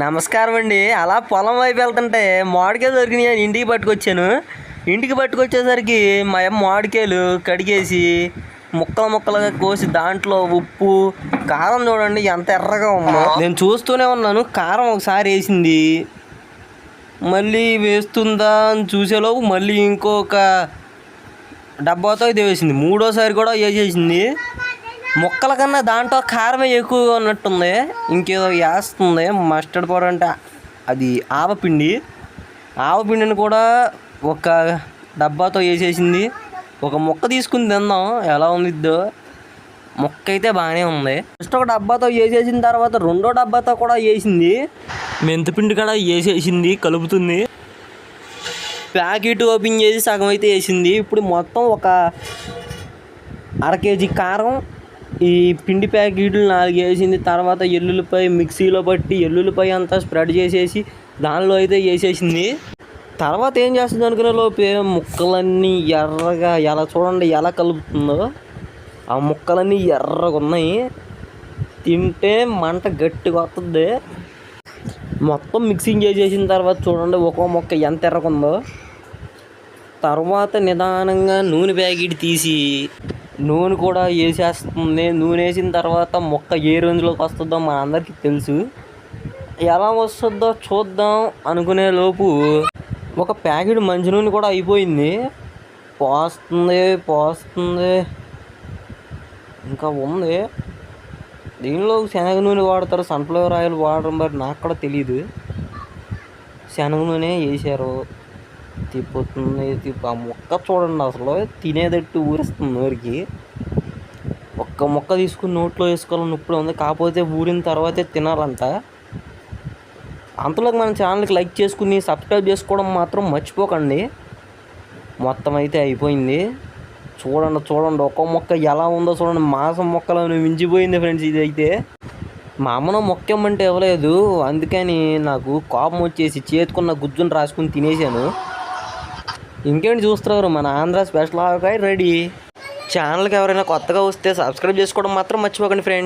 నమస్కారం అండి. అలా పొలం వైపు వెళ్తుంటే మామిడికాయలు దొరికినాయి అని ఇంటికి పట్టుకొచ్చాను. ఇంటికి పట్టుకొచ్చేసరికి మా అమ్మ మామిడికాయలు కడిగేసి ముక్కలు ముక్కలుగా కోసి దాంట్లో ఉప్పు కారం చూడండి ఎంత ఎర్రగా ఉందో. నేను చూస్తూనే ఉన్నాను. కారం ఒకసారి వేసింది. మళ్ళీ వేస్తుందా అని చూసేలోపు మళ్ళీ ఇంకొక డబ్బాతో ఇది వేసింది. మూడోసారి కూడా వేసేసింది ముక్కల కన్నా దాంట్లో కారమే ఎక్కువగా ఉన్నట్టుంది. ఇంకేదో వేస్తుంది. మస్టర్డ్ పౌడర్ అంటే అది ఆవపిండి. ఆవపిండిని కూడా ఒక డబ్బాతో వేసేసింది. ఒక ముక్క తీసుకుని తిందాం. ఎలా ఉందిద్దో ముక్క అయితే బాగానే ఉంది. ఫస్ట్ ఒక డబ్బాతో వేసేసిన తర్వాత రెండో డబ్బాతో కూడా వేసింది. మెంతిపిండి కూడా వేసేసింది. కలుపుతుంది. ప్యాకెట్ ఓపెన్ చేసి సగం అయితే వేసింది. ఇప్పుడు మొత్తం ఒక అర కేజీ కారం ఈ పిండి ప్యాకెట్లు నాలుగు వేసింది. తర్వాత ఎల్లుల్లిపాయ మిక్సీలో పట్టి ఎల్లుల్లిపాయ అంతా స్ప్రెడ్ చేసేసి దానిలో అయితే వేసేసింది. తర్వాత ఏం చేస్తుంది అనుకునే లోపే ముక్కలన్నీ ఎర్రగా ఎలా చూడండి ఎలా కలుపుతుందో. ఆ ముక్కలన్నీ ఎర్రగా ఉన్నాయి. తింటే మంట గట్టిగా వస్తుంది. మొత్తం మిక్సింగ్ చేసేసిన తర్వాత చూడండి ఒక్కో మొక్క ఎంత ఎర్రకుందో తర్వాత నిదానంగా నూనె ప్యాకెట్ తీసి నూనె కూడా వేసేస్తుంది. నూనె వేసిన తర్వాత మొక్క ఏ రేంజ్లోకి వస్తుందో మన అందరికీ తెలుసు. ఎలా వస్తుందో చూద్దాం అనుకునే లోపు ఒక ప్యాకెట్ మంచి నూనె కూడా అయిపోయింది. పోస్తుంది పోస్తుంది. ఇంకా ఉంది. దీనిలో శనగ నూనె వాడతారు సన్ఫ్లవర్ ఆయిల్ వాడడం మరి నాకు కూడా తెలియదు శనగ నూనె వేసారు తిప్పుతుంది తిప్పు. ఆ మొక్క చూడండి అసలు తినేదట్టు ఊరిస్తుంది నోరికి ఒక్క మొక్క తీసుకుని నోట్లో వేసుకోవాలని ఇప్పుడు ఉంది. కాకపోతే ఊరిన తర్వాతే తినాలంట. అంతలోకి మన ఛానల్కి లైక్ చేసుకుని సబ్స్క్రైబ్ చేసుకోవడం మాత్రం మర్చిపోకండి. మొత్తం అయితే అయిపోయింది. చూడండి చూడండి ఒక్కో మొక్క ఎలా ఉందో చూడండి. మాసం మొక్కలను మించిపోయింది ఫ్రెండ్స్ ఇది అయితే మా అమ్మను మొక్క ఇమ్మంటే ఇవ్వలేదు. అందుకని నాకు కోపం వచ్చేసి చేతుకున్న గుజ్జును రాసుకుని తినేసాను ఇంకేంటి చూస్తున్నారు? మన ఆంధ్ర స్పెషల్ ఆవకాయ రెడీ. ఛానల్కి ఎవరైనా కొత్తగా వస్తే సబ్స్క్రైబ్ చేసుకోవడం మాత్రం మర్చిపోకండి ఫ్రెండ్స్.